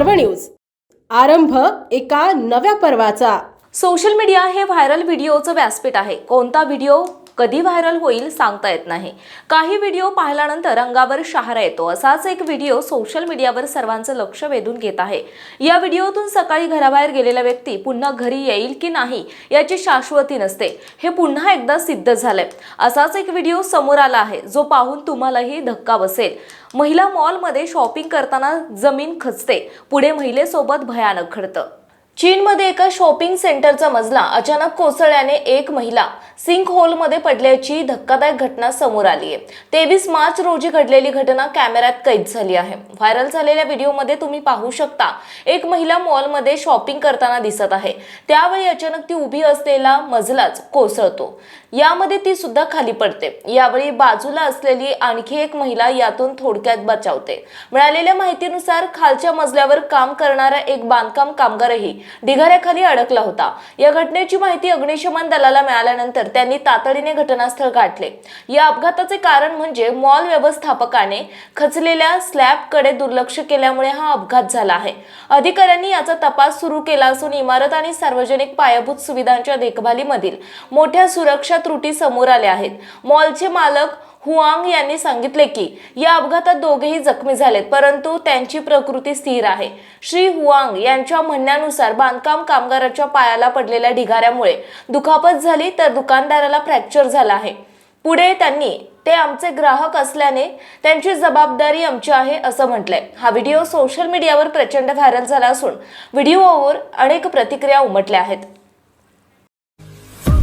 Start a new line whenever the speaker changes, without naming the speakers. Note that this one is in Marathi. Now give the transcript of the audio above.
पर्व न्यूज. आरंभ एका नव्या पर्वाचा.
सोशल मीडिया हे व्हायरल व्हिडिओचं व्यासपीठ आहे. कोणता व्हिडिओ? कधी व्हायरल होईल सांगता येत नाही. काही व्हिडिओ पाहिल्यानंतर अंगावर शहारा येतो. असाच एक व्हिडिओ सोशल मीडियावर सर्वांचं लक्ष वेधून घेत आहे. या व्हिडिओतून सकाळी घराबाहेर गेलेला व्यक्ती पुन्हा घरी येईल की नाही याची शाश्वती नसते. हे पुन्हा एकदा सिद्ध झालंय. असाच एक व्हिडिओ समोर आला आहे. जो पाहून तुम्हालाही धक्का बसेल. महिला मॉलमध्ये शॉपिंग करताना जमीन खचते. पुढे महिलेसोबत भयानक घडतं. चीनमध्ये एका शॉपिंग सेंटरचा मजला अचानक कोसळल्याने एक महिला सिंक होलमध्ये पडल्याची धक्कादायक घटना समोर आली आहे. तेवीस मार्च रोजी घडलेली घटना कॅमेऱ्यात कैद झाली आहे. व्हायरल झालेल्या व्हिडिओमध्ये तुम्ही पाहू शकता एक महिला मॉलमध्ये शॉपिंग करताना दिसत आहे. त्यावेळी अचानक ती उभी असलेला मजलाच कोसळतो. यामध्ये ती सुद्धा खाली पडते. यावेळी बाजूला असलेली आणखी एक महिला यातून थोडक्यात बचावते. मिळालेल्या माहितीनुसार खालच्या मजल्यावर काम करणारा एक बांधकाम कामगारही ढिगाऱ्याखाली अडकला होता. या घटनेची माहिती अग्निशमन दलाला मिळाल्यानंतर त्यांनी तातडीने घटनास्थळ गाठले. या अपघाताचे कारण म्हणजे मॉल व्यवस्थापकाने खचलेल्या स्लॅबकडे दुर्लक्ष केल्यामुळे हा अपघात झाला आहे. अधिकाऱ्यांनी याचा तपास सुरू केला असून इमारत आणि सार्वजनिक पायाभूत सुविधांच्या देखभालीमधील मोठ्या सुरक्षा त्रुटी समोर आल्या आहेत. मॉलचे मालक हुआंग यांनी सांगितले की या अपघातात दोघेही जखमी झालेत परंतु त्यांची प्रकृती स्थिर आहे. श्री हुआंग यांच्या म्हणण्यानुसार बांधकाम कामगाराच्या पायाला पडलेल्या ढिगाऱ्यामुळे दुखापत झाली तर दुकानदाराला फ्रॅक्चर झाला आहे. पुढे त्यांनी ते आमचे ग्राहक असल्याने त्यांची जबाबदारी आमची आहे असं म्हटलंय. हा व्हिडिओ सोशल मीडियावर प्रचंड व्हायरल झाला असून व्हिडिओवर अनेक प्रतिक्रिया उमटल्या आहेत.